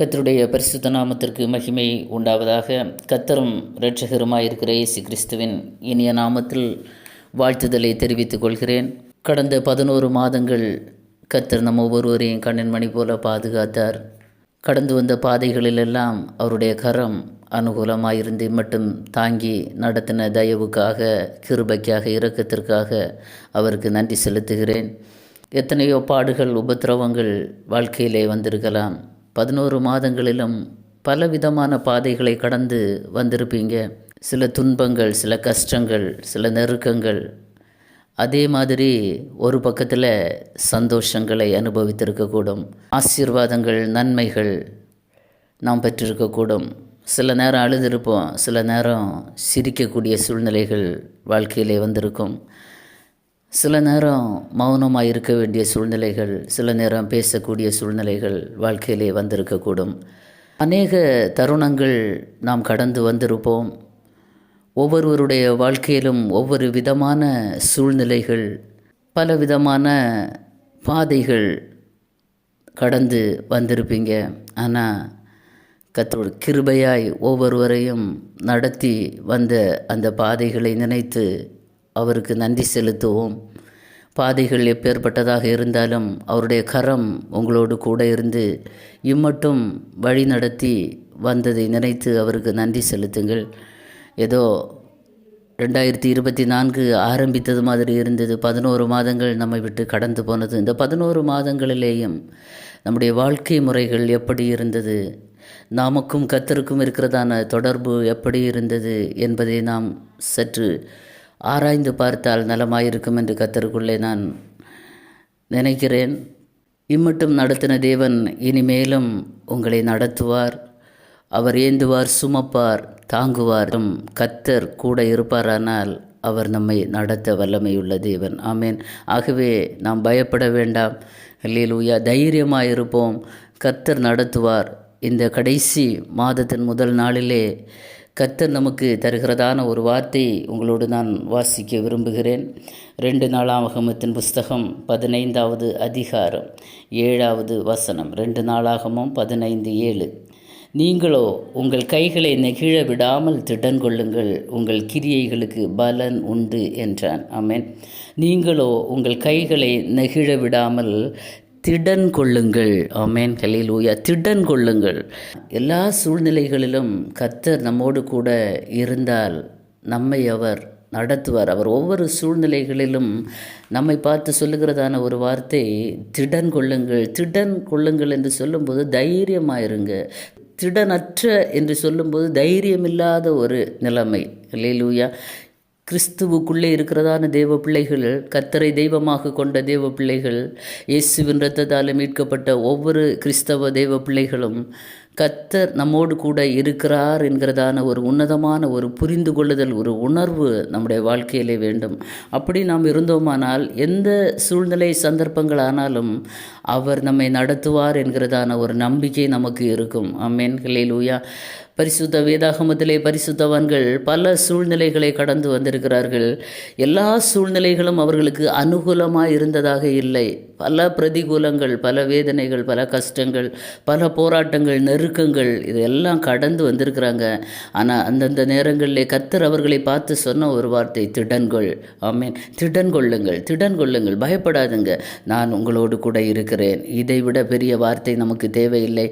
கத்தருடைய பரிசுத்த நாமத்திற்கு மகிமை உண்டாவதாக. கத்தரும் இரட்சகருமாயிருக்கிற இயேசு கிறிஸ்துவின் இனிய நாமத்தில் வாழ்த்துதலை தெரிவித்துக் கொள்கிறேன். கடந்த பதினோரு மாதங்கள் கத்தர் நம்ம ஒவ்வொருவரையும் கண்ணின் மணி போல பாதுகாத்தார். கடந்து வந்த பாதைகளிலெல்லாம் அவருடைய கரம் அனுகூலமாயிருந்து மட்டும் தாங்கி நடத்தின தயவுக்காக கிருபைக்காக இரக்கத்திற்காக அவருக்கு நன்றி செலுத்துகிறேன். எத்தனையோ பாடுகள் உபத்திரவங்கள் வாழ்க்கையிலே வந்திருக்கலாம். பதினோரு மாதங்களிலும் பலவிதமான பாதைகளை கடந்து வந்திருப்பீங்க. சில துன்பங்கள் சில கஷ்டங்கள் சில நெருக்கங்கள். அதே மாதிரி ஒரு பக்கத்தில் சந்தோஷங்களை அனுபவித்திருக்கக்கூடும். ஆசீர்வாதங்கள் நன்மைகள் நாம் பெற்றிருக்கக்கூடும். சில நேரம் அழுதிருப்போம் சில நேரம் சிரிக்கக்கூடிய சூழ்நிலைகள் வாழ்க்கையிலே வந்திருக்கும். சில நேரம் மௌனமாக இருக்க வேண்டிய சூழ்நிலைகள் சில நேரம் பேசக்கூடிய சூழ்நிலைகள் வாழ்க்கையிலே வந்திருக்கக்கூடும். அநேக தருணங்கள் நாம் கடந்து வந்திருப்போம். ஒவ்வொருவருடைய வாழ்க்கையிலும் ஒவ்வொரு விதமான சூழ்நிலைகள் பல விதமான பாதைகள் கடந்து வந்திருப்பீங்க. ஆனால் கத்தோட கிருபையாய் ஒவ்வொருவரையும் நடத்தி வந்த அந்த பாதைகளை நினைத்து அவருக்கு நன்றி செலுத்துவோம். பாதைகள் எப்பேற்பட்டதாக இருந்தாலும் அவருடைய கரம் உங்களோடு கூட இருந்து இம்மட்டும் வழி நடத்தி வந்ததை நினைத்து அவருக்கு நன்றி செலுத்துங்கள். ஏதோ ரெண்டாயிரத்தி இருபத்தி நான்கு ஆரம்பித்தது மாதிரி இருந்தது. பதினோரு மாதங்கள் நம்மை விட்டு கடந்து போனது. இந்த பதினோரு மாதங்களிலேயும் நம்முடைய வாழ்க்கை முறைகள் எப்படி இருந்தது? நமக்கும் கத்தருக்கும் இருக்கிறதான தொடர்பு எப்படி இருந்தது என்பதை நாம் சற்று ஆராய்ந்து பார்த்தால் நலமாயிருக்கும் என்று கத்தருக்குள்ளே நான் நினைக்கிறேன். இம்மட்டும் நடத்தின தேவன் இனிமேலும் உங்களை நடத்துவார். அவர் ஏந்துவார் சுமப்பார் தாங்குவார். கத்தர் கூட இருப்பாரானால் அவர் நம்மை நடத்த வல்லமையுள்ள தேவன். ஆமேன். ஆகவே நாம் பயப்பட வேண்டாம். அல்லேலூயா. தைரியமாக இருப்போம் கத்தர் நடத்துவார். இந்த கடைசி மாதத்தின் முதல் நாளிலே கத்தர் நமக்கு தருகிறதான ஒரு வார்த்தை உங்களோடு நான் வாசிக்க விரும்புகிறேன். ரெண்டு நாளாகமத்தின் புஸ்தகம் பதினைந்தாவது அதிகாரம் ஏழாவது வசனம். ரெண்டு நாளாகமும் பதினைந்து ஏழு. நீங்களோ உங்கள் கைகளை நெகிழ விடாமல் திடன் கொள்ளுங்கள். உங்கள் கிரியைகளுக்கு பலன் உண்டு என்றான். ஆமேன். நீங்களோ உங்கள் கைகளை நெகிழ விடாமல் திடன் கொள்ளுங்கள் ஆமேன். கலையிலூயா திடன் கொள்ளுங்கள் எல்லா சூழ்நிலைகளிலும் கத்தர் நம்மோடு கூட இருந்தால் நம்மை அவர் நடத்துவார். அவர் ஒவ்வொரு சூழ்நிலைகளிலும் நம்மை பார்த்து சொல்லுகிறதான ஒரு வார்த்தை திடன் கொள்ளுங்கள் திடன் கொள்ளுங்கள் என்று சொல்லும்போது தைரியமாயிருங்க. திடனற்ற என்று சொல்லும்போது தைரியமில்லாத ஒரு நிலைமை. இல்லையிலூயா கிறிஸ்துவுக்குள்ளே இருக்கிறதான தேவ பிள்ளைகள் கத்தரை தெய்வமாக கொண்ட தேவ பிள்ளைகள் இயேசுவின் ரத்தத்தால் மீட்கப்பட்ட ஒவ்வொரு கிறிஸ்தவ தெய்வ பிள்ளைகளும் கத்தர் நம்மோடு கூட இருக்கிறார் என்கிறதான ஒரு உன்னதமான ஒரு புரிந்து கொள்ளுதல் ஒரு உணர்வு நம்முடைய வாழ்க்கையிலே வேண்டும். அப்படி நாம் இருந்தோமானால் எந்த சூழ்நிலை சந்தர்ப்பங்கள் ஆனாலும் அவர் நம்மை நடத்துவார் என்கிறதான ஒரு நம்பிக்கை நமக்கு இருக்கும். அம்மேன் லூயா பரிசுத்த வேதாகமத்திலே பரிசுத்தவான்கள் பல சூழ்நிலைகளை கடந்து வந்திருக்கிறார்கள். எல்லா சூழ்நிலைகளும் அவர்களுக்கு அனுகூலமாக இருந்ததாக இல்லை. பல பிரதிகூலங்கள் பல வேதனைகள் பல கஷ்டங்கள் பல போராட்டங்கள் நெருக்கங்கள் இதெல்லாம் கடந்து வந்திருக்கிறாங்க. ஆனால் அந்தந்த நேரங்களில் கத்தர் அவர்களை பார்த்து சொன்ன ஒரு வார்த்தை திடன்கொள். ஆமீன். திடன் கொள்ளுங்கள் திடன் கொள்ளுங்கள் பயப்படாதுங்க. நான் உங்களோடு கூட இருக்கிறேன். இதை விட பெரிய வார்த்தை நமக்கு தேவையில்லை.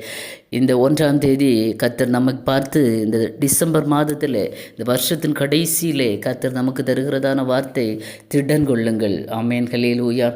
இந்த ஒன்றாம் தேதி கத்தர் நமக்கு பார்த்து இந்த டிசம்பர் மாதத்தில் இந்த வருஷத்தின் கடைசியிலே கத்தர் நமக்கு தருகிறதான வார்த்தை திடன் கொள்ளுங்கள் ஆமேன். கலையில் ஊயா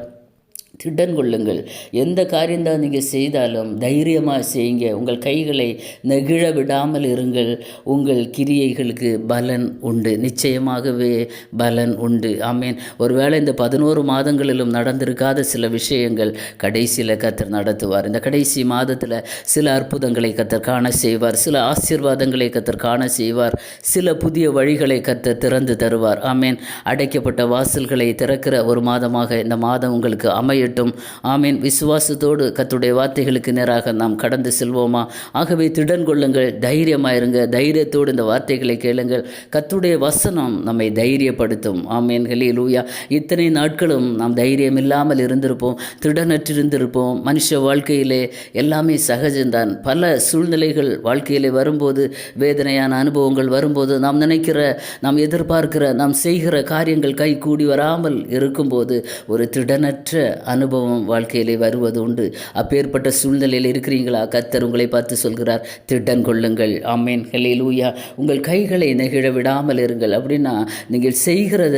திடன் கொள்ளுங்கள் எந்த காரியம்தான் நீங்கள் செய்தாலும் தைரியமாக செய்யுங்க. உங்கள் கைகளை நெகிழ விடாமல் இருங்கள். உங்கள் கிரியைகளுக்கு பலன் உண்டு. நிச்சயமாகவே பலன் உண்டு. ஆமீன். ஒருவேளை இந்த பதினோரு மாதங்களிலும் நடந்திருக்காத சில விஷயங்கள் கடைசியில் கத்தர் நடத்துவார். இந்த கடைசி மாதத்தில் சில அற்புதங்களை கத்தர் காண செய்வார். சில ஆசீர்வாதங்களை கத்தர் காண செய்வார். சில புதிய வழிகளை கத்தர் திறந்து தருவார். ஆமீன். அடைக்கப்பட்ட வாசல்களை திறக்கிற ஒரு மாதமாக இந்த மாதம் உங்களுக்கு அமைய அமையட்டும் ஆமீன். விசுவாசத்தோடு கத்துடைய வார்த்தைகளுக்கு நேராக நாம் கடந்து செல்வோமா? ஆகவே திடன் கொள்ளுங்கள். தைரியமாயிருங்க. தைரியத்தோடு இந்த வார்த்தைகளை கேளுங்கள். கத்துடைய வசனம் நம்மை தைரியப்படுத்தும். ஆமீன். லூயா இத்தனை நாட்களும் நாம் தைரியம் இல்லாமல் இருந்திருப்போம். திடனற்றிருந்திருப்போம். மனுஷ வாழ்க்கையிலே எல்லாமே சகஜம்தான். பல சூழ்நிலைகள் வாழ்க்கையிலே வரும்போது வேதனையான அனுபவங்கள் வரும்போது நாம் நினைக்கிற நாம் எதிர்பார்க்கிற நாம் செய்கிற காரியங்கள் கை கூடி வராமல் இருக்கும்போது ஒரு திடனற்ற அனுபவம் வாழ்க்கையிலே வருவது உண்டு. அப்பேற்பட்ட சூழ்நிலையில் இருக்கிறீங்களா கத்தர் உங்களை பார்த்து சொல்கிறார் திட்டம் கொள்ளுங்கள். ஆமேன். லூயா உங்கள் கைகளை நெகிழ விடாமல் இருங்கள். அப்படின்னா நீங்கள் செய்கிறத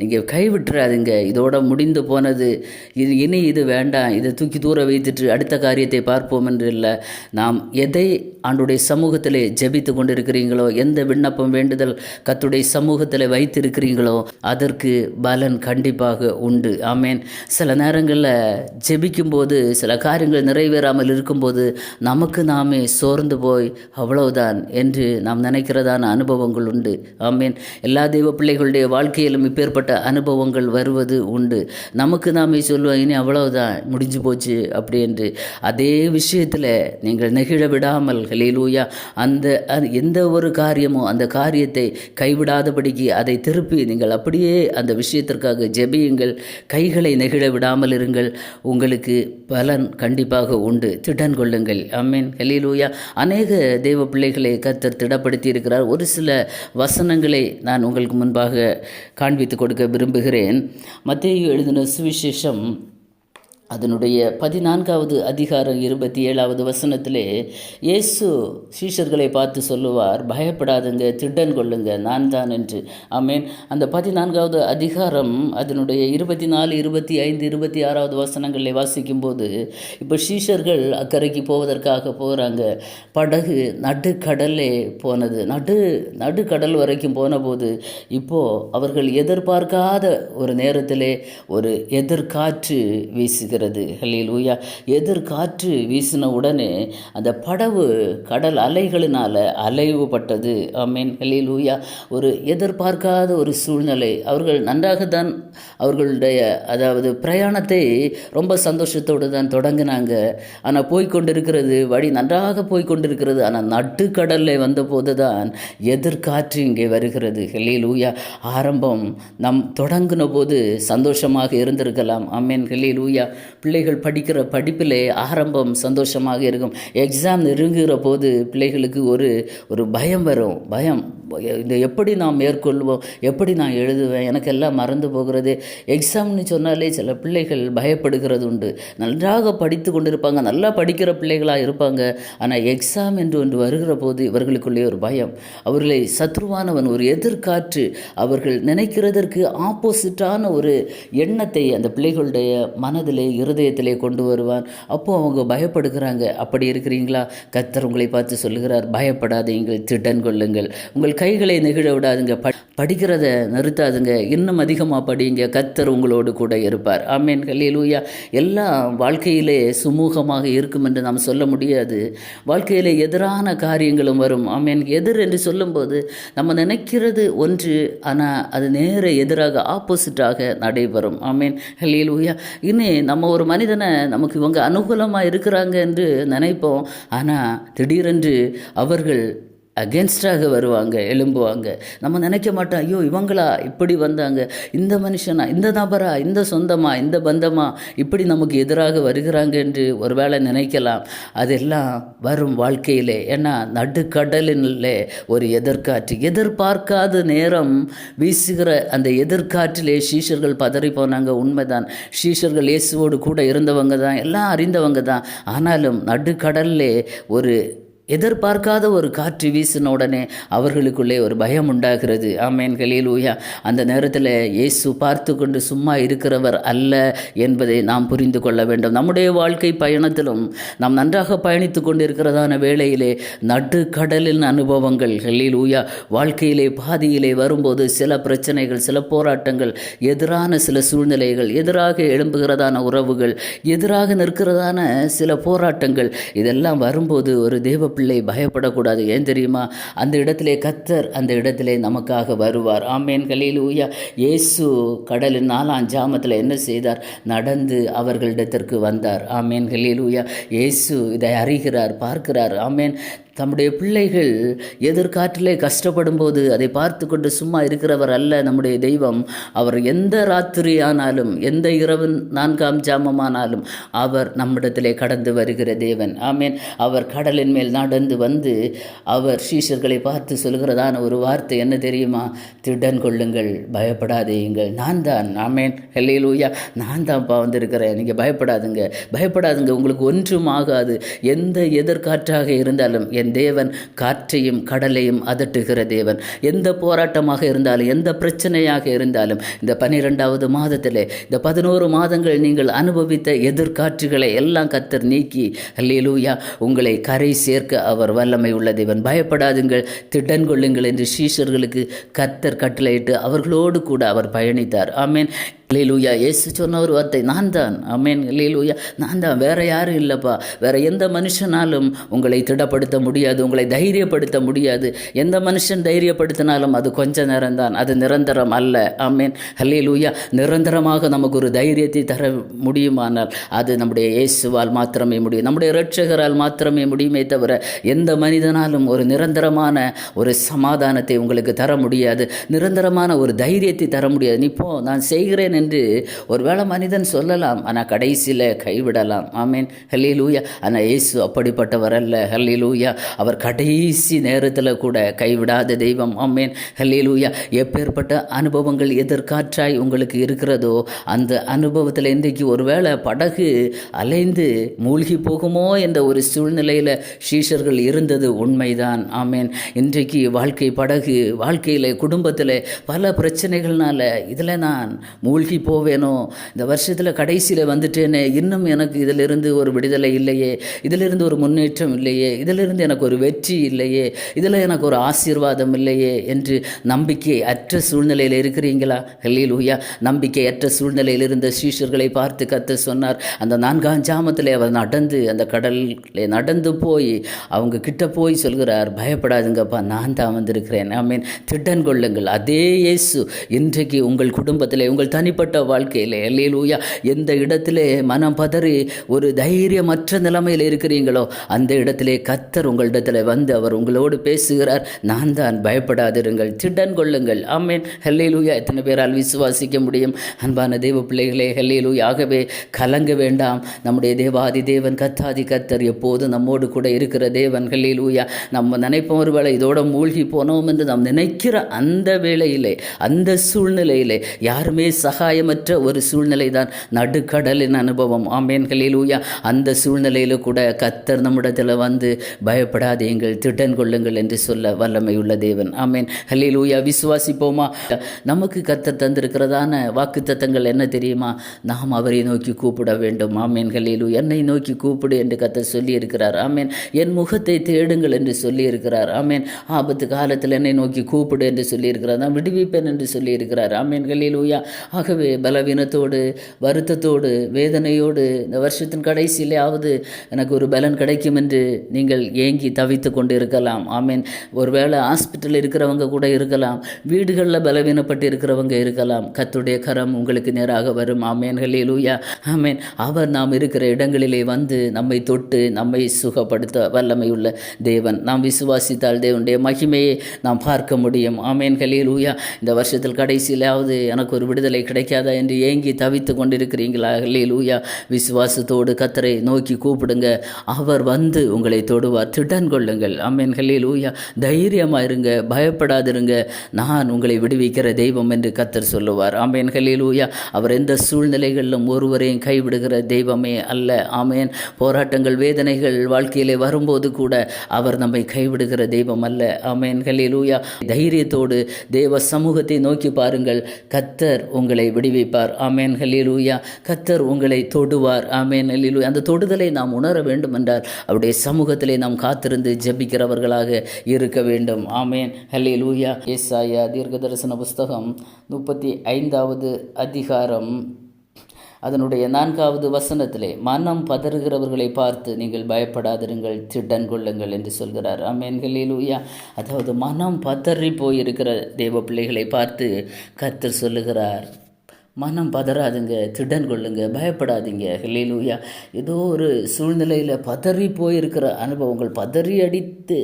நீங்கள் கைவிட்டுறாதுங்க. இதோட முடிந்து போனது இது இனி இது வேண்டாம். இதை தூக்கி தூர வைத்துட்டு அடுத்த காரியத்தை பார்ப்போம் என்று இல்லை. நாம் எதை ஆண்டுடைய சமூகத்திலே ஜபித்து கொண்டிருக்கிறீங்களோ எந்த விண்ணப்பம் வேண்டுதல் கத்துடைய சமூகத்தில் வைத்திருக்கிறீங்களோ அதற்கு பலன் கண்டிப்பாக உண்டு. ஆமேன். சில நேரங்கள் நேரங்களில் ஜெபிக்கும்போது சில காரியங்கள் நிறைவேறாமல் இருக்கும்போது நமக்கு நாமே சோர்ந்து போய் அவ்வளவுதான் என்று நாம் நினைக்கிறதான அனுபவங்கள் உண்டு. ஆமீன். எல்லா தெய்வ பிள்ளைகளுடைய வாழ்க்கையிலும் இப்பேற்பட்ட அனுபவங்கள் வருவது உண்டு. நமக்கு நாமே சொல்லுவோம் இனி அவ்வளவுதான் முடிஞ்சு போச்சு அப்படி என்று. அதே விஷயத்தில் நீங்கள் நெகிழ விடாமல் ஹலேலூயா அந்த அது- எந்த ஒரு காரியமோ அந்த காரியத்தை கைவிடாதபடிக்கு அதை திருப்பி நீங்கள் அப்படியே அந்த விஷயத்திற்காக ஜெபியுங்கள். கைகளை நெகிழ விடாமல் இருங்கள் உங்களுக்கு பலன் கண்டிப்பாக உண்டு. திடன் கொள்ளுங்கள். அம்மீன் ஹெலிலூயா அநேக தெய்வ பிள்ளைகளை கத்தர் திடப்படுத்தி இருக்கிறார் ஒரு சில வசனங்களை நான் உங்களுக்கு முன்பாக காண்பித்து கொடுக்க விரும்புகிறேன். மத்திய எழுதின சுவிசேஷம் அதனுடைய பதினான்காவது அதிகாரம் இருபத்தி ஏழாவது வசனத்திலே இயேசு சீஷர்களை பார்த்து சொல்லுவார் பயப்படாதுங்க திடன் கொள்ளுங்க நான் தான் என்று. ஆமேன். அந்த பதினான்காவது அதிகாரம் அதனுடைய இருபத்தி நாலு இருபத்தி ஐந்து இருபத்தி ஆறாவது வசனங்களை வாசிக்கும்போது இப்போ சீஷர்கள் அக்கறைக்கு போவதற்காக போகிறாங்க படகு நடுக்கடலே போனது. நடு நடுக்கடல் வரைக்கும் போனபோது இப்போது அவர்கள் எதிர்பார்க்காத ஒரு நேரத்திலே ஒரு எதிர்காற்று வீசுகிறது. ஹல்லேலூயா. எதிர்காற்று வீசின உடனே அந்த படவு கடல் அலைகளினால் அலைவுபட்டது. ஆமீன். ஊயா ஒரு எதிர்பார்க்காத ஒரு சூழ்நிலை. அவர்கள் நன்றாகத்தான் அவர்களுடைய அதாவது பிரயாணத்தை ரொம்ப சந்தோஷத்தோடு தான் தொடங்கினாங்க. ஆனால் போய்கொண்டிருக்கிறது வழி நன்றாக போய்கொண்டிருக்கிறது ஆனால் நடுக்கடலில் வந்தபோது தான் எதிர்காற்று இங்கே வருகிறது. ஹெல்லிலூயா. ஆரம்பம் நம் தொடங்கின போது சந்தோஷமாக இருந்திருக்கலாம். அம்மேன் ஹெல்லிலூயா. பிள்ளைகள் படிக்கிற படிப்பிலே ஆரம்பம் சந்தோஷமாக இருக்கும். எக்ஸாம் நெருங்குகிற போது பிள்ளைகளுக்கு ஒரு ஒரு பயம் வரும். பயம். இதை எப்படி நான் மேற்கொள்வோம்? எப்படி நான் எழுதுவேன்? எனக்கு எல்லாம் மறந்து போகிறது. எக்ஸாம்னு சொன்னாலே சில பிள்ளைகள் பயப்படுகிறது உண்டு. நன்றாக படித்து கொண்டிருப்பாங்க. நல்லா படிக்கிற பிள்ளைகளாக இருப்பாங்க. ஆனால் எக்ஸாம் என்று ஒன்று வருகிற போது இவர்களுக்குள்ளே ஒரு பயம். அவர்களை சத்ருவானவன் ஒரு எதிர்காற்று. அவர்கள் நினைக்கிறதற்கு ஆப்போசிட்டான ஒரு எண்ணத்தை அந்த பிள்ளைகளுடைய மனதிலே இருதயத்திலே கொண்டு வருவான். அப்போ அவங்க பயப்படுகிறாங்க. அப்படி இருக்கிறீங்களா? கத்தர் உங்களை பார்த்து சொல்லுகிறார். பயப்படாதீங்கள் திடன் கொள்ளுங்கள். உங்கள் கைகளை நெகிழ விடாதுங்க. ப படிக்கிறத நிறுத்தாதுங்க. இன்னும் அதிகமாக படிங்க. கத்தர் உங்களோடு கூட இருப்பார். ஆமேன். கல்லியலூயா எல்லாம் வாழ்க்கையிலே சுமூகமாக இருக்கும் என்று நாம் சொல்ல முடியாது. வாழ்க்கையிலே எதிரான காரியங்களும் வரும். ஆமேன். எதிர் என்று சொல்லும்போது நம்ம நினைக்கிறது ஒன்று ஆனால் அது நேர எதிராக ஆப்போசிட்டாக நடைபெறும். ஆமேன். ஹல்லேலூயா இனி நம்ம ஒரு மனிதனை நமக்கு இவங்க அனுகூலமாக இருக்கிறாங்க என்று நினைப்போம். ஆனால் திடீரென்று அவர்கள் அகேன்ஸ்டாக வருவாங்க எழும்புவாங்க. நம்ம நினைக்க மாட்டோம் ஐயோ இவங்களா இப்படி வந்தாங்க? இந்த மனுஷனா இந்த நபரா இந்த சொந்தமா இந்த பந்தமா இப்படி நமக்கு எதிராக வருகிறாங்க என்று ஒருவேளை நினைக்கலாம். அதெல்லாம் வரும் வாழ்க்கையிலே. ஏன்னா நடுக்கடலிலே ஒரு எதிர்காற்று. எதிர்பார்க்காத நேரம் வீசுகிற அந்த எதிர்காற்றிலே சீஷர்கள் பதறி போனாங்க. உண்மைதான். சீஷர்கள் இயேசுவோடு கூட இருந்தவங்க தான் எல்லாம் அறிந்தவங்க தான். ஆனாலும் நடுக்கடல்லே ஒரு எதிர்பார்க்காத ஒரு காற்று வீசின உடனே அவர்களுக்குள்ளே ஒரு பயம் உண்டாகிறது. ஆமேன் கலீலூயா அந்த நேரத்தில் இயேசு பார்த்து கொண்டு சும்மா இருக்கிறவர் அல்ல என்பதை நாம் புரிந்து கொள்ள வேண்டும். நம்முடைய வாழ்க்கை பயணத்திலும் நாம் நன்றாக பயணித்து கொண்டிருக்கிறதான வேளையிலே நடுக்கடலின் அனுபவங்கள் கலீலூயா வாழ்க்கையிலே பாதியிலே வரும்போது சில பிரச்சனைகள் சில போராட்டங்கள் எதிரான சில சூழ்நிலைகள் எதிராக எழும்புகிறதான உறவுகள் எதிராக நிற்கிறதான சில போராட்டங்கள் இதெல்லாம் வரும்போது ஒரு தேவ பிள்ளை பயப்படக்கூடாது. ஏன் தெரியுமா? அந்த இடத்திலே கத்தர் அந்த இடத்திலே நமக்காக வருவார். ஆமேன். கலீலூயா இயேசு கடலின் நாலாம் ஜாமத்தில் என்ன செய்தார்? நடந்து அவர்களிடத்திற்கு வந்தார். ஆமேன். கலீலூயா இயேசு இதை அறிகிறார் பார்க்கிறார். ஆமேன். தம்முடைய பிள்ளைகள் எதிர்காற்றிலே கஷ்டப்படும் போது அதை பார்த்து கொண்டு சும்மா இருக்கிறவர் அல்ல நம்முடைய தெய்வம். அவர் எந்த ராத்திரி ஆனாலும் எந்த இரவு நான்காம் ஜாமமானாலும் அவர் நம்மிடத்திலே கடந்து வருகிற தேவன். ஆமேன். அவர் கடலின் மேல் நடந்து வந்து அவர் சீஷர்களை பார்த்து சொல்கிறதான ஒரு வார்த்தை என்ன தெரியுமா? திடன் கொள்ளுங்கள் பயப்படாதேயுங்கள். நான் தான். ஆமேன். ஹெல்லையிலூயா நான் தான்ப்பா வந்திருக்கிறேன். நீங்கள் பயப்படாதுங்க. பயப்படாதுங்க. உங்களுக்கு ஒன்றும் ஆகாது. எந்த எதிர்காற்றாக இருந்தாலும் என் தேவன் காற்றையும் கடலையும் அதட்டுகிற தேவன். எந்த போராட்டமாக இருந்தாலும் எந்த பிரச்சனையாக இருந்தாலும் இந்த பனிரெண்டாவது மாதத்திலே இந்த பதினோரு மாதங்கள் நீங்கள் அனுபவித்த எதிர்காற்றுகளை எல்லாம் கத்தர் நீக்கி அல்லேலூயா உங்களை கரை சேர்க்க அவர் வல்லமை உள்ள தேவன். பயப்படாதுங்கள் திடன் கொள்ளுங்கள் என்று சீஷர்களுக்கு கத்தர் கட்டளையிட்டு அவர்களோடு கூட அவர் பயணித்தார். ஆமீன். லீலூயா இயேசு சொன்ன ஒரு வார்த்தை நான் தான். அமேன் லீலூயா நான் தான். வேற யாரும் இல்லைப்பா. வேற எந்த மனுஷனாலும் உங்களை திடப்படுத்த முடியாது உங்களை தைரியப்படுத்த முடியாது. எந்த மனுஷன் தைரியப்படுத்தினாலும் அது கொஞ்ச நேரம் தான் அது நிரந்தரம் அல்ல. அமேன் லீலூயா நிரந்தரமாக நமக்கு ஒரு தைரியத்தை தர முடியுமானால் அது நம்முடைய இயேசுவால் மாத்திரமே முடியும். நம்முடைய ரட்சகரால் மாத்திரமே முடியுமே தவிர எந்த மனிதனாலும் ஒரு நிரந்தரமான ஒரு சமாதானத்தை உங்களுக்கு தர முடியாது. நிரந்தரமான ஒரு தைரியத்தை தர முடியாது. நீ போ நான் செய்கிறேன் என்று ஒருவேளை மனிதன் சொல்லலாம் ஆனால் கடைசியில் கைவிடலாம். ஆமீன். ஹல்லி லூயா ஆனால் இயேசு அப்படிப்பட்டவர் அல்ல ஹல்லி லூயா அவர் கடைசி நேரத்தில் கூட கைவிடாத தெய்வம். ஆமேன். ஹல்லி லூயா எப்பேற்பட்ட அனுபவங்கள் எதிர்காற்றாய் உங்களுக்கு இருக்கிறதோ அந்த அனுபவத்தில் இன்றைக்கு ஒருவேளை படகு அலைந்து மூழ்கி போகுமோ என்ற ஒரு சூழ்நிலையில் சீஷர்கள் இருந்தது உண்மைதான். ஆமேன். இன்றைக்கு வாழ்க்கை படகு வாழ்க்கையில் குடும்பத்தில் பல பிரச்சனைகள்னால இதில் நான் மூழ்கி போவேனோ? இந்த வருஷத்தில் கடைசியில் வந்துட்டேனே. இன்னும் எனக்கு இதிலிருந்து ஒரு விடுதலை இல்லையே. இதிலிருந்து ஒரு முன்னேற்றம் இல்லையே. இதிலிருந்து எனக்கு ஒரு வெற்றி இல்லையே. இதில் எனக்கு ஒரு ஆசீர்வாதம் இல்லையே என்று நம்பிக்கை அற்ற சூழ்நிலையில் இருக்கிறீங்களா? ஹெல்லிலூயா. நம்பிக்கை அற்ற சூழ்நிலையில் இருந்த சீஷர்களை பார்த்து கத்த சொன்னார். அந்த நான்காம் ஜாமத்தில் அவர் நடந்து அந்த கடலில் நடந்து போய் அவங்க கிட்ட போய் சொல்கிறார் பயப்படாதுங்கப்பா நான் தான் வந்திருக்கிறேன். ஐ மீன் திட்டன் கொள்ளுங்கள். அதே இயேசு இன்றைக்கு உங்கள் குடும்பத்தில் உங்கள் தனிப்பட்ட வாழ்க்கையில் எல்லையிலூயா எந்த இடத்திலே மனம் பதறி ஒரு தைரியமற்ற நிலைமையில் இருக்கிறீங்களோ அந்த இடத்திலே கத்தர் உங்களிடத்தில் வந்து அவர் உங்களோடு பேசுகிறார். நான் தான் பயப்படாதிருங்கள் திடன் கொள்ளுங்கள். ஆமேன். ஹெல்லையிலூயா எத்தனை பேரால் விசுவாசிக்க முடியும்? அன்பான தெய்வ பிள்ளைகளே ஹெல்லையிலூயா கலங்க வேண்டாம். நம்முடைய தேவாதி தேவன் கத்தாதி கத்தர் எப்போது நம்மோடு கூட இருக்கிற தேவன் ஹெல்லையிலூயா நம்ம நினைப்போம் ஒரு வேளை இதோட மூழ்கி போனோம் என்று நாம் நினைக்கிற அந்த வேளையிலே அந்த சூழ்நிலையிலே யாருமே ஆதாயமற்ற ஒரு சூழ்நிலை தான் நடுக்கடலின் அனுபவம். ஆமேன். ஊயா அந்த சூழ்நிலையில் கூட கத்தர் நம்மிடத்தில் வந்து பயப்படாதீங்கள் திட்டன் கொள்ளுங்கள் என்று சொல்ல வல்லமை உள்ள தேவன். ஆமேன். ஹல்லேலூயா விசுவாசிப்போமா? நமக்கு கத்தர் தந்திருக்கிறதான வாக்கு தத்தங்கள் என்ன தெரியுமா? நாம் அவரை நோக்கி கூப்பிட வேண்டும். ஆமேன். ஹலீலு என்னை நோக்கி கூப்பிடு என்று கத்தர் சொல்லியிருக்கிறார். ஆமேன். என் முகத்தை தேடுங்கள் என்று சொல்லியிருக்கிறார். ஆமேன். ஆபத்து காலத்தில் என்னை நோக்கி கூப்பிடு என்று சொல்லியிருக்கிறார். நான் விடுவிப்பேன் என்று சொல்லியிருக்கிறார். ஆமேன். ஹலீலூயா ஆக ஆகவே பலவீனத்தோடு வருத்தத்தோடு வேதனையோடு இந்த வருஷத்தின் கடைசியிலேயாவது எனக்கு ஒரு பலன் கிடைக்கும் என்று நீங்கள் ஏங்கி தவித்து கொண்டு இருக்கலாம் ஆமீன். ஒருவேளை ஹாஸ்பிட்டலில் இருக்கிறவங்க கூட இருக்கலாம் வீடுகளில் பலவீனப்பட்டு இருக்கிறவங்க இருக்கலாம். கத்துடைய கரம் உங்களுக்கு நேராக வரும். ஆமேன். லூயா ஆமேன். அவர் நாம் இருக்கிற இடங்களிலே வந்து நம்மை தொட்டு நம்மை சுகப்படுத்த வல்லமை உள்ள தேவன். நாம் விசுவாசித்தால் தேவனுடைய மகிமையை நாம் பார்க்க முடியும். ஆமேன். லூயா இந்த வருஷத்தில் கடைசியிலாவது எனக்கு ஒரு விடுதலை கிடைக்காதா என்று ஏங்கி தவித்து கொண்டிருக்கிறீங்களா? லூயா விசுவாசத்தோடு கத்தரை நோக்கி கூப்பிடுங்க. அவர் வந்து உங்களை தொடுவார். திடன் கொள்ளுங்கள். ஆமேன். ஹல்லேலூயா. தைரியமாக இருங்க. பயப்படாதிருங்க. நான் உங்களை விடுவிக்கிற தெய்வம் என்று கத்தர் சொல்லுவார். ஆமேன். லூயா அவர் எந்த சூழ்நிலைகளிலும் ஒருவரையும் கைவிடுகிற தெய்வமே அல்ல. ஆமேன். போராட்டங்கள் வேதனைகள் வாழ்க்கையிலே வரும்போது கூட அவர் நம்மை கைவிடுகிற தெய்வம் அல்ல. ஆமேன். லூயா தைரியத்தோடு தேவ சமூகத்தை நோக்கி பாருங்கள். கத்தர் உங்களை விடுவிப்பார். ஆமேன். ஹலிலூயா கத்தர் உங்களை தொடுவார். ஆமேன். ஹல்லேலூயா. அந்த தொடுதலை நாம் உணர வேண்டும் என்றால் அவருடைய சமூகத்திலே நாம் காத்திருந்து ஜெபிக்கிறவர்களாக இருக்க வேண்டும். ஆமேன். ஹல்லேலூயா. ஏசாயா தீர்க்க தரிசன புஸ்தகம் முப்பத்தி ஐந்தாவது அதிகாரம். அதனுடைய நான்காவது வசனத்திலே மனம் பதறுகிறவர்களை பார்த்து நீங்கள் பயப்படாதிருங்கள் திடன் கொள்ளுங்கள் என்று சொல்கிறார். அமேன்களிலூயா அதாவது மனம் பதறி போயிருக்கிற தேவ பிள்ளைகளை பார்த்து கத்தர் சொல்லுகிறார். மனம் பதறாதுங்க திடன் கொள்ளுங்க பயப்படாதீங்க. ஹிலேலூயா ஏதோ ஒரு சூழ்நிலையில் பதறி போயிருக்கிற அனுபவங்கள் பதறி அடித்து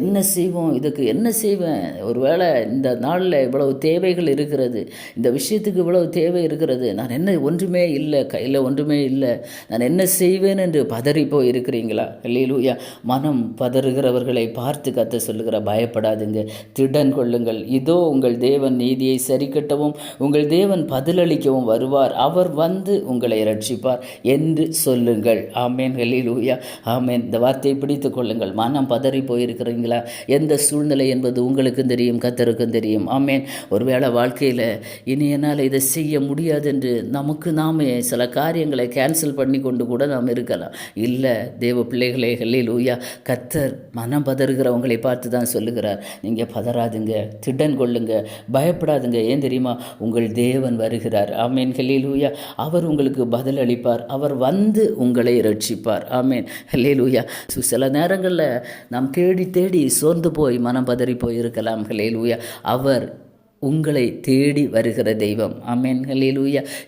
என்ன செய்வோம் இதுக்கு என்ன செய்வேன்? ஒருவேளை இந்த நாளில் இவ்வளவு தேவைகள் இருக்கிறது இந்த விஷயத்துக்கு இவ்வளவு தேவை இருக்கிறது நான் என்ன ஒன்றுமே இல்லை கையில் ஒன்றுமே இல்லை நான் என்ன செய்வேன் என்று பதறி போய் இருக்கிறீங்களா ஹிலேலூயா மனம் பதறுகிறவர்களை பார்த்து கத்த சொல்லுகிற பயப்படாதுங்க திடன் கொள்ளுங்கள். இதோ உங்கள் தேவன் நீதியை சரிக்கட்டவும் உங்கள் தேவன் பதிலளிக்கவும் வருவார். அவர் வந்து உங்களை ரட்சிப்பார் என்று சொல்லுங்கள். ஆமேன். ஹலிலூயா ஆமேன். இந்த வார்த்தையை பிடித்து கொள்ளுங்கள். மனம் பதறி போயிருக்கிறீங்களா? எந்த சூழ்நிலை என்பது உங்களுக்கும் தெரியும் கத்தருக்கும் தெரியும். ஆமேன். ஒருவேளை வாழ்க்கையில் இனி என்னால் இதை செய்ய முடியாது என்று நமக்கு நாமே சில காரியங்களை கேன்சல் பண்ணி கொண்டு கூட நாம் இருக்கலாம். இல்லை தேவ பிள்ளைகளே ஹலிலூயா கத்தர் மனம் பதறுகிறவங்களை பார்த்து தான் சொல்லுகிறார். நீங்கள் பதறாதுங்க திடன் கொள்ளுங்க பயப்படாதுங்க. ஏன் தெரியுமா? உங்கள் தேவன் வருகிறார். ஆமேன். ஹலேலூயா அவர் உங்களுக்கு பதில் அளிப்பார். அவர் வந்து உங்களை ரட்சிப்பார் ஆமேன். ஹல்லேலூயா. ஸோ சில நேரங்களில் நாம் தேடி தேடி சோர்ந்து போய் மனம் பதறி போய் இருக்கலாம் ஹலேலூயா அவர் உங்களை தேடி வருகிற தெய்வம். ஆமேன்.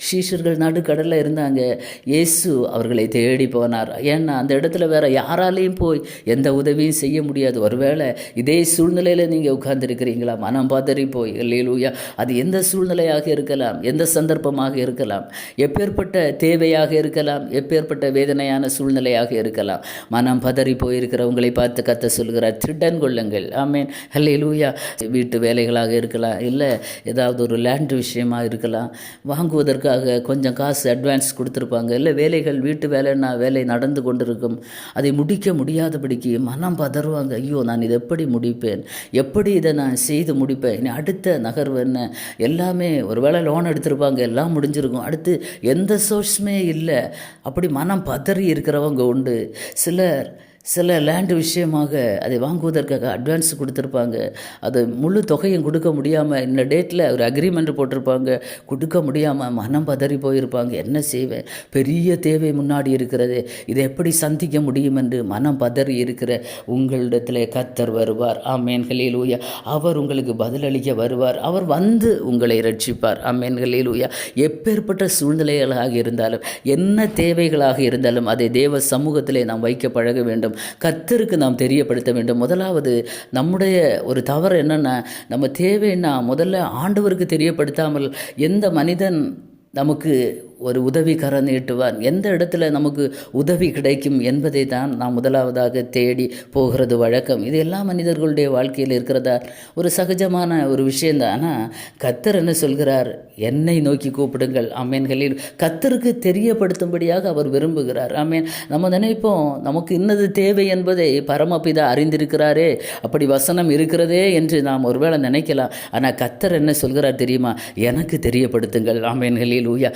சீஷர்கள் நடுக்கடலில் இருந்தாங்க. இயேசு அவர்களை தேடி போனார். ஏன்னா அந்த இடத்துல வேற யாராலையும் போய் எந்த உதவியும் செய்ய முடியாது. ஒருவேளை இதே சூழ்நிலையில் நீங்கள் உட்கார்ந்துருக்கிறீங்களா? மனம் பதறி போய். ஹல்லேலூயா அது எந்த சூழ்நிலையாக இருக்கலாம்? எந்த சந்தர்ப்பமாக இருக்கலாம்? எப்பேற்பட்ட தேவையாக இருக்கலாம்? எப்பேற்பட்ட வேதனையான சூழ்நிலையாக இருக்கலாம்? மனம் பதறி போயிருக்கிறவங்களை பார்த்து கத்த சொல்கிறார் திடன் கொள்ளுங்கள். ஆமேன். ஹல்லேலூயா வீட்டு வேலைகளாக இருக்கலாம். இல்லை ஏதாவது ஒரு லேண்ட் விஷயமாக இருக்கலாம். வாங்குவதற்காக கொஞ்சம் காசு அட்வான்ஸ் கொடுத்துருப்பாங்க. இல்லை வேலைகள் வீட்டு வேலைன்னா வேலை நடந்து கொண்டிருக்கும். அதை முடிக்க முடியாதபடிக்கு மனம் பதறுவாங்க. ஐயோ நான் இதை எப்படி முடிப்பேன்? எப்படி இதை நான் செய்து முடிப்பேன்? இனி அடுத்த நகர்வு என்ன? எல்லாமே ஒரு வேளை லோன் எடுத்திருப்பாங்க. எல்லாம் முடிஞ்சிருக்கும். அடுத்து எந்த சோர்ஸுமே இல்லை. அப்படி மனம் பதறி இருக்கிறவங்க உண்டு. சிலர் சில லேண்டு விஷயமாக அதை வாங்குவதற்காக அட்வான்ஸ் கொடுத்துருப்பாங்க. அது முழு தொகையும் கொடுக்க முடியாமல் இந்த டேட்டில் ஒரு அக்ரிமெண்ட் போட்டிருப்பாங்க. கொடுக்க முடியாமல் மனம் பதறி போயிருப்பாங்க. என்ன செய்வேன்? பெரிய தேவை முன்னாடி இருக்கிறது. இதை எப்படி சந்திக்க முடியும் என்று மனம் பதறி இருக்கிற உங்களிடத்தில் கத்தர் வருவார். ஆமேன்களில் ஊயா அவர் உங்களுக்கு பதிலளிக்க வருவார். அவர் வந்து உங்களை ரட்சிப்பார். ஆமேன்களில் ஊயா எப்பேற்பட்ட சூழ்நிலைகளாக இருந்தாலும் என்ன தேவைகளாக இருந்தாலும் அதை தேவ சமூகத்திலே நாம் வைக்க பழக வேண்டும். கத்தருக்கு நாம் தெரியப்படுத்த வேண்டும். முதலாவது நம்முடைய ஒரு தவறு என்னென்னா நம்ம தேவைன்னா முதல்ல ஆண்டவருக்கு தெரியப்படுத்தாமல் எந்த மனிதன் நமக்கு ஒரு உதவி கரம் நீட்டுவார் எந்த இடத்துல நமக்கு உதவி கிடைக்கும் என்பதை தான் நாம் முதலாவதாக தேடி போகிறது வழக்கம். இது எல்லா மனிதர்களுடைய வாழ்க்கையில் இருக்கிறதா? ஒரு சகஜமான ஒரு விஷயந்தான் ஆனால் கத்தர் என்ன சொல்கிறார்? என்னை நோக்கி கூப்பிடுங்கள். அம்மேன்களில் கத்தருக்கு தெரியப்படுத்தும்படியாக அவர் விரும்புகிறார். ஆமேன். நம்ம நினைப்போம் நமக்கு இன்னது தேவை என்பதை பரமபிதா அறிந்திருக்கிறாரே. அப்படி வசனம் இருக்கிறதே என்று நாம் ஒருவேளை நினைக்கலாம். ஆனால் கத்தர் என்ன சொல்கிறார் தெரியுமா? எனக்கு தெரியப்படுத்துங்கள். ஆமேன்களில் ஊயா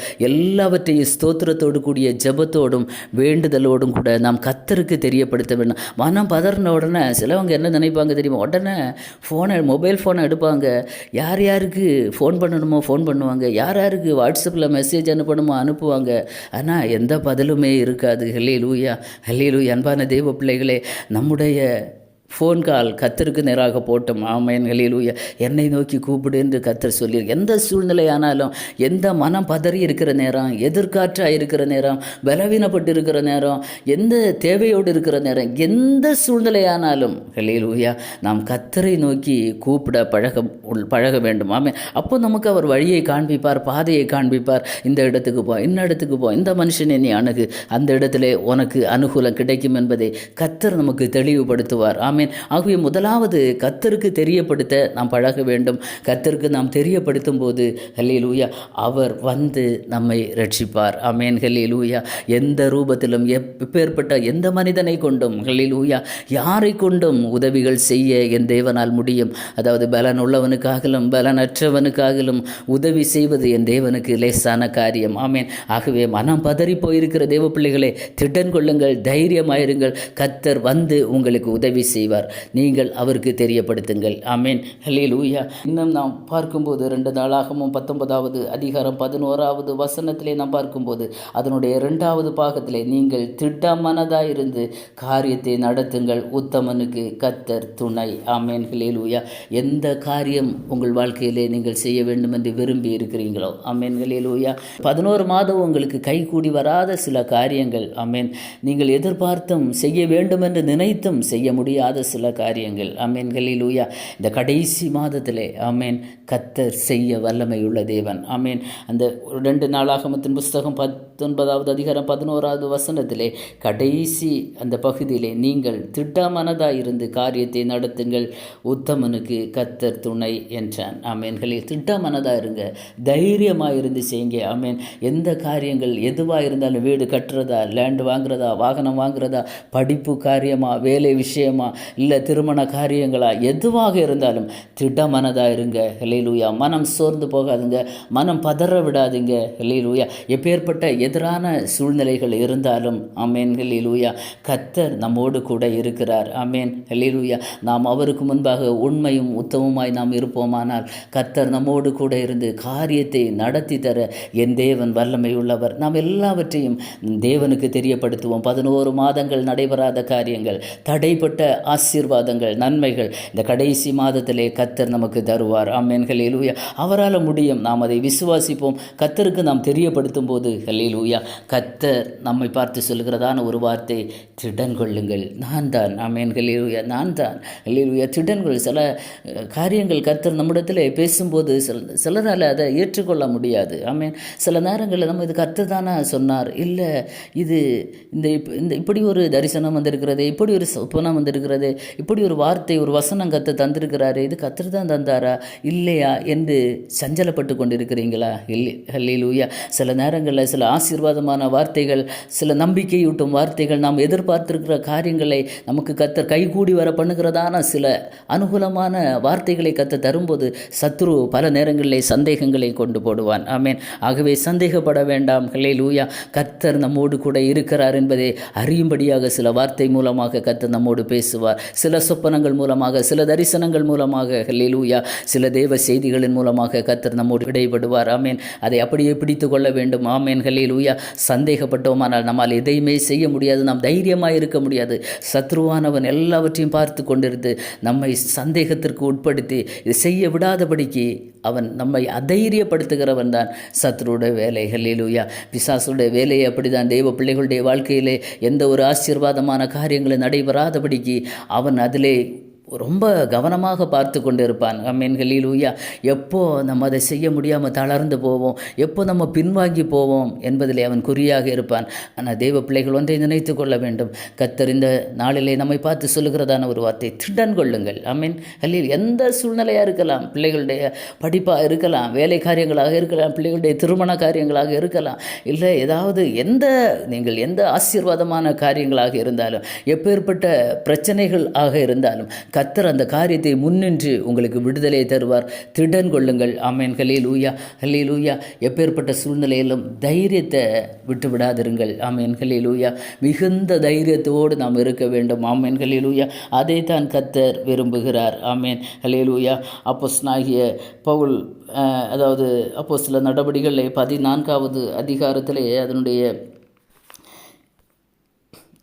எல்லாவற்றையும் ஸ்தோத்திரத்தோடு கூடிய ஜெபத்தோடும் வேண்டுதலோடும் கூட நாம் கத்தருக்கு தெரியப்படுத்த வேண்டும். மனம் பதறின உடனே சிலவங்க என்ன நினைப்பாங்க தெரியுமா? உடனே ஃபோனை மொபைல் ஃபோனை எடுப்பாங்க. யார் யாருக்கு ஃபோன் பண்ணணுமோ ஃபோன் பண்ணுவாங்க. யார் யாருக்கு வாட்ஸ்அப்பில் மெசேஜ் அனுப்பணுமோ அனுப்புவாங்க. ஆனால் எந்த பதிலுமே இருக்காது. ஹெல்லே லூயா ஹெல்லே லூயா அன்பான தெய்வ பிள்ளைகளே நம்முடைய ஃபோன் கால் கத்தருக்கு நேராக போட்டோம். ஆமேன் என்னை நோக்கி கூப்பிடு என்று கத்தர் சொல்லி எந்த சூழ்நிலையானாலும் எந்த மனம் பதறி இருக்கிற நேரம் எதிர்காற்றாக இருக்கிற நேரம் பலவீனப்பட்டு இருக்கிற நேரம் எந்த தேவையோடு இருக்கிற நேரம் எந்த சூழ்நிலையானாலும் ஆனாலும் ஹலிலூயா நாம் கத்தரை நோக்கி கூப்பிட பழக உள் பழக வேண்டும். ஆமே அப்போ நமக்கு அவர் வழியை காண்பிப்பார் பாதையை காண்பிப்பார். இந்த இடத்துக்கு போ இந்த இடத்துக்கு போ இந்த மனுஷனை நீ அணுகு. அந்த இடத்துல உனக்கு அனுகூலம் கிடைக்கும் என்பதை கத்தர் நமக்கு தெளிவுபடுத்துவார். ஆமீன். ஆகவே முதலாவது கத்தருக்கு தெரியப்படுத்த நாம் பழக வேண்டும். கத்தருக்கு நாம் தெரியப்படுத்தும் போது ஹல்லேலூயா அவர் வந்து நம்மை ரட்சிப்பார். ஆமேன் ஹல்லேலூயா. எந்த ரூபத்திலும் எப்பேற்பட்ட எந்த மனிதனை கொண்டும் ஹல்லேலூயா யாரை கொண்டும் உதவிகள் செய்ய என் தேவனால் முடியும்? அதாவது பலன் உள்ளவனுக்காகலும் பலனற்றவனுக்காகலும் உதவி செய்வது என் தேவனுக்கு லேசான காரியம். ஆமேன். ஆகவே மனம் பதறி போயிருக்கிற தேவ பிள்ளைகளே திடன் கொள்ளுங்கள் தைரியமாயிருங்கள். கத்தர் வந்து உங்களுக்கு உதவி செய்வார். செய்வார். நீங்கள் அவருக்கு தெரியப்படுத்துங்கள். ஆமேன். லூயா இன்னும் நாம் பார்க்கும்போது ரெண்டு நாளாகவும் பத்தொன்பதாவது அதிகாரம் பதினோராவது வசனத்திலே நாம் பார்க்கும்போது அதனுடைய இரண்டாவது பாகத்திலே நீங்கள் திட்டமனதாக இருந்து காரியத்தை நடத்துங்கள். உத்தமனுக்கு கத்தர் துணை. ஆமேன். லூயா எந்த காரியம் உங்கள் வாழ்க்கையிலே நீங்கள் செய்ய வேண்டும் என்று விரும்பி இருக்கிறீங்களோ ஆமேன். லூயா பதினோரு மாதம் உங்களுக்கு கைகூடி வராத சில காரியங்கள். ஆமேன். நீங்கள் எதிர்பார்த்தும் செய்ய வேண்டும் என்று நினைத்தும் செய்ய முடியாத சில காரியங்கள். ஆமேன் கலிலூயா இந்த கடைசி மாதத்திலே ஆமேன் கத்தர் செய்ய வல்லமையுள்ள தேவன். ஆமேன். அந்த ரெண்டு நாளாகமத்தின் புஸ்தகம் பத்தொன்பதாவது அதிகாரம் பதினோராவது வசனத்திலே கடைசி அந்த பகுதியிலே நீங்கள் திட்டமனதாக இருந்து காரியத்தை நடத்துங்கள். உத்தமனுக்கு கத்தர் துணை என்றான். ஆமேன்களில் திட்டமனதாக இருங்க. தைரியமாக இருந்து செய்யுங்க. ஆமேன். எந்த காரியங்கள் எதுவாக இருந்தாலும் வீடு கட்டுறதா லேண்டு வாங்குறதா வாகனம் வாங்குறதா படிப்பு காரியமாக வேலை விஷயமா இல்லை திருமண காரியங்களா எதுவாக இருந்தாலும் திடமனதாக இருங்க. ஹெலேலூயா மனம் சோர்ந்து போகாதுங்க. மனம் பதற விடாதுங்க. ஹெலேலூயா எப்பேற்பட்ட எதிரான சூழ்நிலைகள் இருந்தாலும் அமேன் ஹெலிலூயா கத்தர் நம்மோடு கூட இருக்கிறார். அமேன் ஹெலிலூயா நாம் அவருக்கு முன்பாக உண்மையும் உத்தமமாய் நாம் இருப்போமானால் கத்தர் நம்மோடு கூட இருந்து காரியத்தை நடத்தி தர என் தேவன் வல்லமை உள்ளவர். நாம் எல்லாவற்றையும் தேவனுக்கு தெரியப்படுத்துவோம். பதினோரு மாதங்கள் நடைபெறாத காரியங்கள் தடைப்பட்ட ஆசீர்வாதங்கள் நன்மைகள் இந்த கடைசி மாதத்திலே கத்தர் நமக்கு தருவார். ஆமேன். ஹல்லேலூயா. அவரால் முடியும். நாம் அதை விசுவாசிப்போம். கத்தருக்கு நாம் தெரியப்படுத்தும் போது ஹல்லேலூயா கத்தர் நம்மை பார்த்து சொல்கிறதான ஒரு வார்த்தை திடன் கொள்ளுங்கள். நான் தான். ஆமேன். ஹல்லேலூயா. நான் தான். ஹல்லேலூயா. திடன்கள் சில காரியங்கள் கத்தர் நம்மிடத்தில் பேசும்போது சில சிலரால் அதை ஏற்றுக்கொள்ள முடியாது. ஆமேன். சில நேரங்களில் நம்ம இது கத்தர் தானே சொன்னார்? இல்லை. இது இந்த இப்- இந்த இப்படி ஒரு தரிசனம் வந்திருக்கிறது இப்படி ஒரு சொப்பனம் வந்திருக்கிறது இப்படி ஒரு வார்த்தை ஒரு வசனம் கத்து தந்திருக்கிறாரு இது கத்தர் தான் தந்தாரா? இல்லையா என்று சஞ்சலப்பட்டு கொண்டிருக்கிறீங்களா? இல்லை ஹல்லேலூயா. சில நேரங்களில் சில ஆசீர்வாதமான வார்த்தைகள் சில நம்பிக்கையூட்டும் வார்த்தைகள் நாம் எதிர்பார்த்திருக்கிற காரியங்களை நமக்கு கத்தர் கைகூடி வர பண்ணுகிறதான சில அனுகூலமான வார்த்தைகளை கத்த தரும்போது சத்ரு பல நேரங்களிலே சந்தேகங்களை கொண்டு போடுவான். ஆமேன். ஆகவே சந்தேகப்பட வேண்டாம் ஹல்லேலூயா. கத்தர் நம்மோடு கூட இருக்கிறார் என்பதை அறியும்படியாக சில வார்த்தை மூலமாக கத்தர் நம்மோடு பேசுவார். சில சொப்பனங்கள் மூலமாக சில தரிசனங்கள் மூலமாக ஹல்லேலூயா. சில தேவ செய்திகளின் மூலமாக கத்தர் நம்மோடு இடைபடுவார். ஆமேன். அதை அப்படியே பிடித்து கொள்ள வேண்டும். ஆமேன். ஹல்லேலூயா. சந்தேகப்பட்டோமானால் நம்மால் எதையுமே செய்ய முடியாது. நாம் தைரியமாக இருக்க முடியாது. சத்ருவானவன் எல்லாவற்றையும் பார்த்து கொண்டிருந்து நம்மை சந்தேகத்திற்கு உட்படுத்தி செய்ய விடாதபடிக்கு அவன் நம்மை அதைரியப்படுத்துகிறவன் தான். சத்ருடைய வேலைகள் ஹல்லேலூயா. பிசாசுடைய வேலையை அப்படிதான் தெய்வ பிள்ளைகளுடைய வாழ்க்கையிலே எந்த ஒரு ஆசீர்வாதமான காரியங்களும் நடைபெறாதபடிக்கு அவன் அதிலே ரொம்ப கவனமாக பார்த்து கொண்டு இருப்பான் அம்மீன் ஹலீலூயா எப்போ நம்ம அதை செய்ய முடியாமல் தளர்ந்து போவோம்? எப்போ நம்ம பின்வாங்கி போவோம்? என்பதிலே அவன் குறியாக இருப்பான். ஆனால் தெய்வ பிள்ளைகள் ஒன்றை நினைத்து கொள்ள வேண்டும். கத்தர் இந்த நாளிலே நம்மை பார்த்து சொல்லுகிறதான ஒரு வார்த்தை திடன் கொள்ளுங்கள். அம்மீன் ஹலீல் எந்த சூழ்நிலையாக இருக்கலாம்? பிள்ளைகளுடைய படிப்பாக இருக்கலாம் வேலை காரியங்களாக இருக்கலாம் பிள்ளைகளுடைய திருமண காரியங்களாக இருக்கலாம். இல்லை ஏதாவது எந்த நீங்கள் எந்த ஆசீர்வாதமான காரியங்களாக இருந்தாலும் எப்பேற்பட்ட பிரச்சனைகள் ஆக இருந்தாலும் கத்தர் அந்த காரியத்தை முன்னின்று உங்களுக்கு விடுதலை தருவார். திடன் கொள்ளுங்கள். ஆமேன். ஹலீல் ஊயா ஹலீல் ஊயா எப்பேற்பட்ட சூழ்நிலையிலும் தைரியத்தை விட்டு விடாதிருங்கள் ஆமேன். ஹலீல் ஊயா மிகுந்த தைரியத்தோடு நாம் இருக்க வேண்டும். ஆமேன். ஹலீல் ஊயா அதை தான் கத்தர் விரும்புகிறார். ஆமேன். ஹலீல் ஊயா அப்போஸ்னாகிய பவுல் அதாவது அப்போ சில நடவடிக்கைகளை பதினான்காவது அதிகாரத்திலே அதனுடைய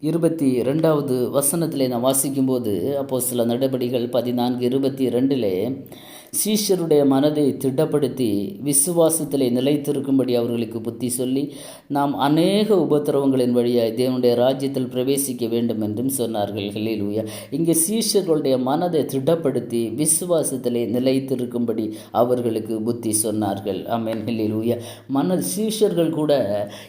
இருபத்தி ரெண்டாவது வசனத்திலே நான் வாசிக்கும்போது அப்போ சில நடபடிகள் பதினான்கு இருபத்தி ரெண்டிலே சீஷருடைய மனதை திடப்படுத்தி விசுவாசத்தில் நிலைத்திருக்கும்படி அவர்களுக்கு புத்தி சொல்லி நாம் அநேக உபத்திரவங்களின் வழியாக தேவனுடைய ராஜ்யத்தில் பிரவேசிக்க வேண்டும் என்றும் சொன்னார்கள். ஹல்லேலூயா. இங்கே சீஷர்களுடைய மனதை திடப்படுத்தி விசுவாசத்திலே நிலைத்திருக்கும்படி அவர்களுக்கு புத்தி சொன்னார்கள். ஆமென். ஹல்லேலூயா. மன சீஷர்கள் கூட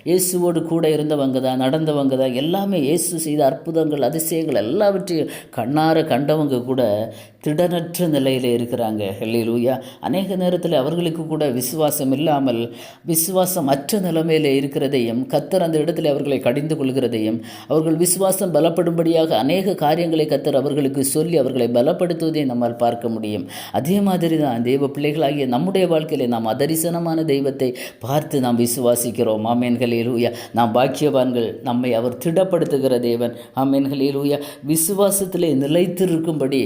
இயேசுவோடு கூட இருந்தவங்க தான் நடந்தவங்க தான். எல்லாமே இயேசு செய்த அற்புதங்கள் அதிசயங்கள் எல்லாவற்றையும் கண்ணார கண்டவங்க கூட திடனற்ற நிலையில் இருக்கிறாங்க. ஹல்லேலூயா அநேக நேரத்தில் அவர்களுக்கு கூட விசுவாசம் இல்லாமல் விசுவாசம் அற்ற நிலைமையில் இருக்கிறதையும் கத்தர் அந்த இடத்துல அவர்களை கடிந்து கொள்கிறதையும் அவர்கள் விசுவாசம் பலப்படும்படியாக அநேக காரியங்களை கத்தர் அவர்களுக்கு சொல்லி அவர்களை பலப்படுத்துவதை நம்மால் பார்க்க முடியும். அதே மாதிரி தான் தெய்வ பிள்ளைகளாகிய நம்முடைய வாழ்க்கையில் நாம் அதரிசனமான தெய்வத்தை பார்த்து நாம் விசுவாசிக்கிறோம். ஆமேன்களேலூயா நாம் பாக்கியவான்கள் நம்மை அவர் திடப்படுத்துகிற தேவன். ஆமேன்களேலூயா விசுவாசத்திலே நிலைத்திருக்கும்படி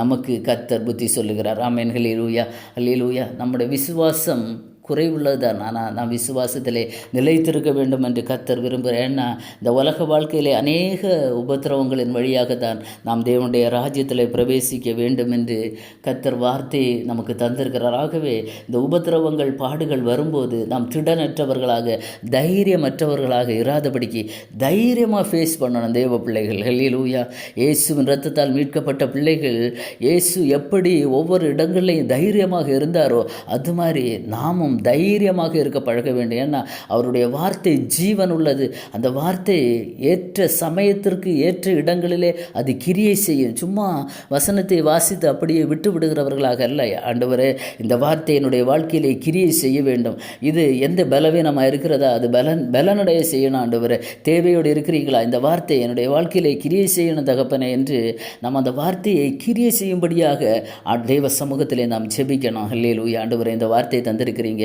நமக்கு கத்தர் புத்தி சொல்லுகிறார். ஆமேன்களேலூயா அல்லேலூயா நம்முடைய விசுவாசம் குறைவுள்ளதுதான் ஆனால் நாம் விசுவாசத்திலே நிலைத்திருக்க வேண்டும் என்று கத்தர் விரும்புகிறேன் ஏன்னா இந்த உலக வாழ்க்கையிலே அநேக உபத்திரவங்களின் வழியாக தான் நாம் தேவனுடைய ராஜ்யத்தில் பிரவேசிக்க வேண்டும் என்று கத்தர் வார்த்தையை நமக்கு தந்திருக்கிறார். ஆகவே இந்த உபத்திரவங்கள் பாடுகள் வரும்போது நாம் திடனற்றவர்களாக தைரியமற்றவர்களாக இராதபடிக்கு தைரியமாக ஃபேஸ் பண்ணணும் தேவ பிள்ளைகள். ஹல்லேலூயா இயேசுவின் ரத்தத்தால் மீட்கப்பட்ட பிள்ளைகள் இயேசு எப்படி ஒவ்வொரு இடங்கள்லையும் தைரியமாக இருந்தாரோ அது மாதிரி நாமும் தைரியமாக இருக்க பழக வேண்டும். ஏன்னா அவருடைய வார்த்தை ஜீவன் உள்ளது. அந்த வார்த்தை ஏற்ற சமயத்திற்கு ஏற்ற இடங்களிலே அது கிரியை செய்யும். சும்மா வசனத்தை வாசித்து அப்படியே விட்டு விடுகிறவர்களாக அல்ல. ஆண்டவரே இந்த வார்த்தை என்னுடைய வாழ்க்கையிலே கிரியை செய்ய வேண்டும். இது எந்த பலவீனமாக இருக்கிறதா? அது பலன் பலனடைய செய்யணும் ஆண்டவரே. தேவையோடு இருக்கிறீங்களா இந்த வார்த்தை என்னுடைய வாழ்க்கையிலே கிரியை செய்யணும் தகப்பனே என்று நம்ம அந்த வார்த்தையை கிரியை செய்யும்படியாக தெய்வ சமூகத்திலே நாம் ஜெபிக்கணும். ஹல்லேலூயா. ஆண்டவரே இந்த வார்த்தையை தந்திருக்கிறீங்க.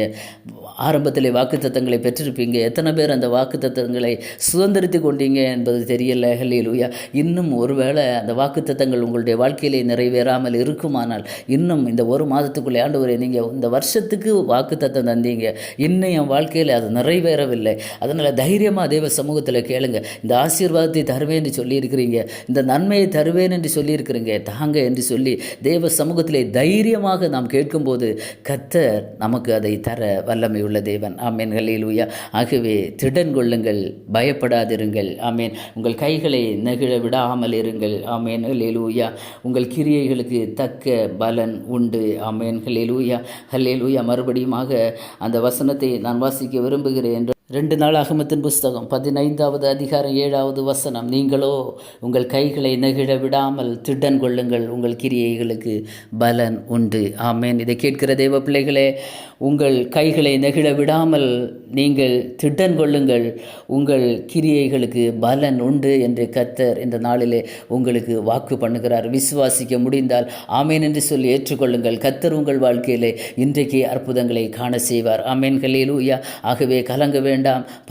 ஆரம்பத்திலே வாக்குத்தத்தங்களை பெற்றிருப்பீங்க. எத்தனை பேர் அந்த வாக்குத்தத்தங்களை சுதந்திரித்து கொண்டீங்க என்பது தெரியல. ஹல்லேலூயா. இன்னும் ஒருவேளை அந்த வாக்குத்தத்தங்கள் உங்களுடைய வாழ்க்கையிலே நிறைவேறாமல் இருக்குமானால் இன்னும் இந்த ஒரு மாதத்துக்குள்ளே ஆண்டவரே நீங்கள் இந்த வருஷத்துக்கு வாக்குத்தத்தம் தந்தீங்க. இன்னும் என் வாழ்க்கையில் அது நிறைவேறவில்லை. அதனால் தைரியமாக தேவ சமூகத்தில் கேளுங்க. இந்த ஆசீர்வாதத்தை தருவேன் என்று சொல்லியிருக்கிறீங்க. இந்த நன்மையை தருவேன் என்று சொல்லியிருக்கிறீங்க. தாங்க என்று சொல்லி தேவ சமூகத்திலே தைரியமாக நாம் கேட்கும்போது கத்தர் நமக்கு அதை தர வல்லமை உள்ள தேவன். ஆமேன். ஹல்லேலூயா. ஆகவே திடன் கொள்ளுங்கள் பயப்படாதிருங்கள். ஆமேன். உங்கள் கைகளை நெகிழ விடாமல் இருங்கள். ஆமேன். ஹல்லேலூயா. உங்கள் கிரியைகளுக்கு தக்க பலன் உண்டு. ஆமேன். ஹல்லேலூயா. ஹல்லேலூயா. மறுபடியுமாக அந்த வசனத்தை நான் வாசிக்க விரும்புகிறேன் என்று ரெண்டு நாள் அகமத்தின் புஸ்தகம் பதினைந்தாவது அதிகாரம் ஏழாவது வசனம். நீங்களோ உங்கள் கைகளை நெகிழ விடாமல் திடன் கொள்ளுங்கள். உங்கள் கிரியைகளுக்கு பலன் உண்டு. ஆமேன். இதை கேட்கிற தெய்வ பிள்ளைகளே உங்கள் கைகளை நெகிழ விடாமல் நீங்கள் திடன் கொள்ளுங்கள். உங்கள் கிரியைகளுக்கு பலன் உண்டு என்று கத்தர் இந்த நாளிலே உங்களுக்கு வாக்கு பண்ணுகிறார். விசுவாசிக்க முடிந்தால் ஆமேன் என்று சொல்லி ஏற்றுக்கொள்ளுங்கள். கத்தர் உங்கள் வாழ்க்கையிலே இன்றைக்கு அற்புதங்களை காண செய்வார். ஆமேன். ஹல்லேலூயா ஆகவே கலங்க வேண்டும்.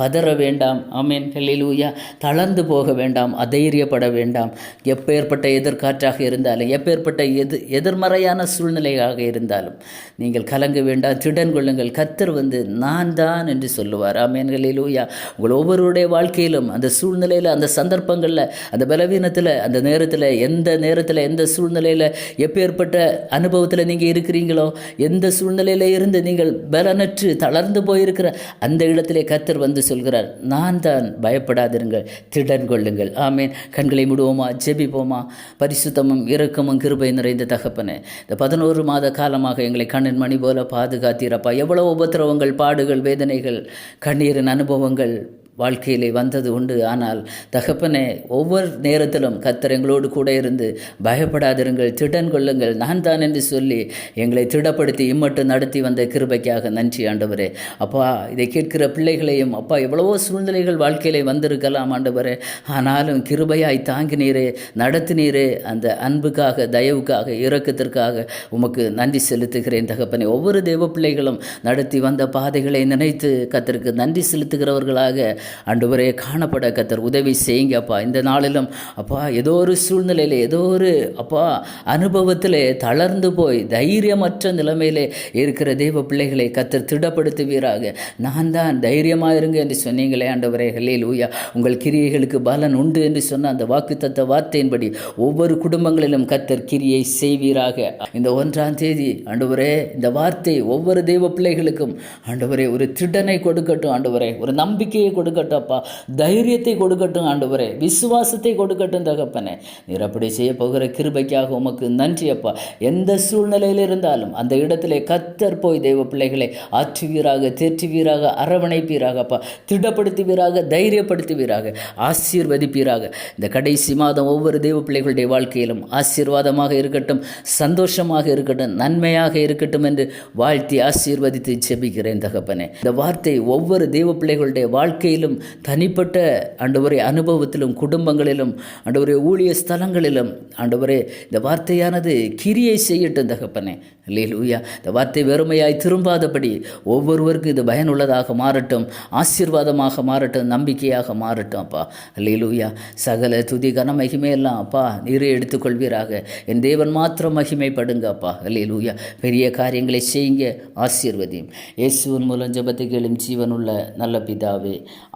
பதற வேண்டாம் ஆமேன் ஹல்லேலூயா. தளர்ந்து போக வேண்டாம் அதைரியப்பட வேண்டாம். எப்பேற்பட்ட எதிர்காற்றாக இருந்தாலும் எப்பேற்பட்ட எது எதிர்மறையான சூழ்நிலையாக இருந்தாலும் நீங்கள் கலங்க வேண்டாம் திடன் கொள்ளுங்கள். கத்தர் வந்து நான் தான் என்று சொல்லுவார். ஆமேன் ஹல்லேலூயா. உங்கள் ஒவ்வொருடைய வாழ்க்கையிலும் அந்த சூழ்நிலையில் அந்த சந்தர்ப்பங்களில் அந்த பலவீனத்தில் அந்த நேரத்தில் எந்த நேரத்தில் எந்த சூழ்நிலையில் எப்பேற்பட்ட அனுபவத்தில் நீங்கள் இருக்கிறீங்களோ எந்த சூழ்நிலையில் இருந்து நீங்கள் பலனற்று தளர்ந்து போயிருக்கிற அந்த இடத்திலே கத்தர் வந்து சொல்கிறார் நான் தான் பயப்படாதிருங்கள் திடன் கொள்ளுங்கள். ஆமேன். கண்களை முடுவோமா? ஜெபிப்போமா? பரிசுத்தமும் இரக்கமும் கிருபை நிறைந்த தகப்பனே. இந்த பதினோரு மாத காலமாக எங்களை கண்ணின் மணி போல பாதுகாத்தீரப்பா எவ்வளோ உபத்திரவங்கள் பாடுகள் வேதனைகள் கண்ணீரின் அனுபவங்கள் வாழ்க்கையிலே வந்தது உண்டு. ஆனால் தகப்பனே ஒவ்வொரு நேரத்திலும் கத்தர் எங்களோடு கூட இருந்து பயப்படாதிருங்கள் திடன் கொள்ளுங்கள் நான் தான் என்று சொல்லி எங்களை திடப்படுத்தி இம்மட்டும் நடத்தி வந்த கிருபைக்காக நன்றி ஆண்டவரே. அப்பா இதை கேட்கிற பிள்ளைகளையும் அப்பா எவ்வளவோ சூழ்நிலைகள் வாழ்க்கையிலே வந்திருக்கலாம் ஆண்டவரே. ஆனாலும் கிருபையாய் தாங்கினீரே நடத்தினீரே அந்த அன்புக்காக தயவுக்காக இறக்கத்திற்காக உமக்கு நன்றி செலுத்துகிறேன் தகப்பனே. ஒவ்வொரு தேவ பிள்ளைகளும் நடத்தி வந்த பாதைகளை நினைத்து கத்திற்கு நன்றி செலுத்துகிறவர்களாக ஆண்டவரே காணப்பட கத்தர் உதவி செய்யுங்க அப்பா. இந்த நாளிலும் அப்பா ஏதோ ஒரு சூழ்நிலையில் ஏதோ ஒரு அப்பா அனுபவத்திலே தளர்ந்து போய் தைரியமற்ற நிலைமையிலே இருக்கிற தெய்வ பிள்ளைகளை கத்தர் திடப்படுத்துவீராக. நான் தான் தைரியமாக இருங்க என்று சொன்னீங்களே ஆண்டவரே. ஹல்லே லூயா உங்கள் கிரியைகளுக்கு பலன் உண்டு என்று சொன்ன அந்த வாக்குத்தத்த வார்த்தையின்படி ஒவ்வொரு குடும்பங்களிலும் கத்தர் கிரியை செய்வீராக. இந்த ஒன்றாம் தேதி ஆண்டவரே இந்த வார்த்தை ஒவ்வொரு தெய்வ பிள்ளைகளுக்கும் ஆண்டவரே ஒரு திடனை கொடுக்கட்டும் ஆண்டவரே. ஒரு நம்பிக்கையை கொடுக்க கொடுக்கட்டப்பா. தைரியத்தை கொடுக்கட்டும் ஆண்டவரே. விசுவாசத்தை கொடுக்கட்டும் தகப்பனே. நீர் அப்படி செய்ய போகிற கிருபைக்காக உமக்கு நன்றி அப்பா. எந்த சூழ்நிலையில் இருந்தாலும் அந்த இடத்திலே கத்தர் போய் தெய்வ பிள்ளைகளை ஆற்றுவீராக தேற்றுவீராக அரவணைப்பீராக அப்பா. திடப்படுத்துவீராக தைரியப்படுத்துவீராக ஆசீர்வதிப்பீராக. இந்த கடைசி மாதம் ஒவ்வொரு தெய்வ பிள்ளைகளுடைய வாழ்க்கையிலும் ஆசீர்வாதமாக இருக்கட்டும் சந்தோஷமாக இருக்கட்டும் நன்மையாக இருக்கட்டும் என்று வாழ்த்தி ஆசீர்வதித்து செபிக்கிறேன் தகப்பனே. இந்த வார்த்தை ஒவ்வொரு தெய்வ பிள்ளைகளுடைய வாழ்க்கையிலும் தனிப்பட்ட ஆண்டவரே அனுபவத்திலும் குடும்பங்களிலும் ஆண்டவரே ஊழிய ஸ்தலங்களிலும் ஆண்டவரே இந்த வார்த்தையானது கிரியை செய்யட்டும் தகப்பனே. லூயா இந்த வார்த்தை வெறுமையாய் திரும்பாதபடி ஒவ்வொருவருக்கும் இது பயனுள்ளதாக மாறட்டும் ஆசீர்வாதமாக மாறட்டும் நம்பிக்கையாக மாறட்டும் அப்பா. லூயா சகல துதி கன மகிமையெல்லாம் அப்பா நீரே எடுத்துக்கொள்வீராக. என் தேவன் மாத்திரம் மகிமைப்படுங்க அப்பா. லூயா பெரிய காரியங்களை செய்யுங்க ஆசீர்வதியும். இயேசுவின் மூலம் ஜெபத்தை கேளும் ஜீவனுள்ள நல்ல பிதாவே